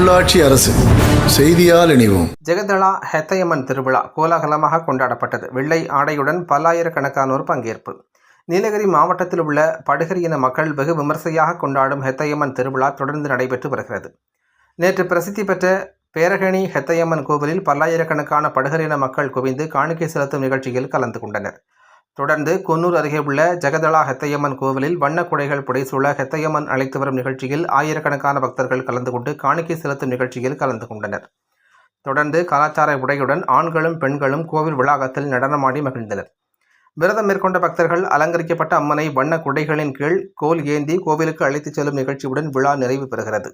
உள்ளாட்சி அரசு. செய்தியால் இணைவோம். ஜெகதளா ஹெத்தையம்மன் திருவிழா கோலாகலமாக கொண்டாடப்பட்டது. வெள்ளை ஆடையுடன் பல்லாயிரக்கணக்கானோர் பங்கேற்பு. நீலகிரி மாவட்டத்தில் உள்ள படுகர் இன மக்கள் வெகு விமர்சையாக கொண்டாடும் ஹெத்தையம்மன் திருவிழா தொடர்ந்து நடைபெற்று வருகிறது. நேற்று பிரசித்தி பெற்ற பேரகணி ஹெத்தையம்மன் கோவிலில் பல்லாயிரக்கணக்கான படுகர் இன மக்கள் குவிந்து காணிக்கை செலுத்தும் நிகழ்ச்சியில் கலந்து கொண்டனர். தொடர்ந்து கொன்னூர் அருகே உள்ள ஜெகதளா ஹெத்தையம்மன் கோவிலில் வண்ண குடைகள் புடைசூழ ஹெத்தையம்மன் அழைத்து வரும் நிகழ்ச்சியில் ஆயிரக்கணக்கான பக்தர்கள் கலந்து கொண்டு காணிக்கை செலுத்தும் நிகழ்ச்சியில் கலந்து கொண்டனர். தொடர்ந்து கலாச்சார உடையுடன் ஆண்களும் பெண்களும் கோவில் வளாகத்தில் நடனமாடி மகிழ்ந்தனர். விரதம் மேற்கொண்ட பக்தர்கள் அலங்கரிக்கப்பட்ட அம்மனை வண்ண குடைகளின் கீழ் கோல் ஏந்தி கோவிலுக்கு அழைத்துச் செல்லும் நிகழ்ச்சியுடன் விழா நிறைவு பெறுகிறது.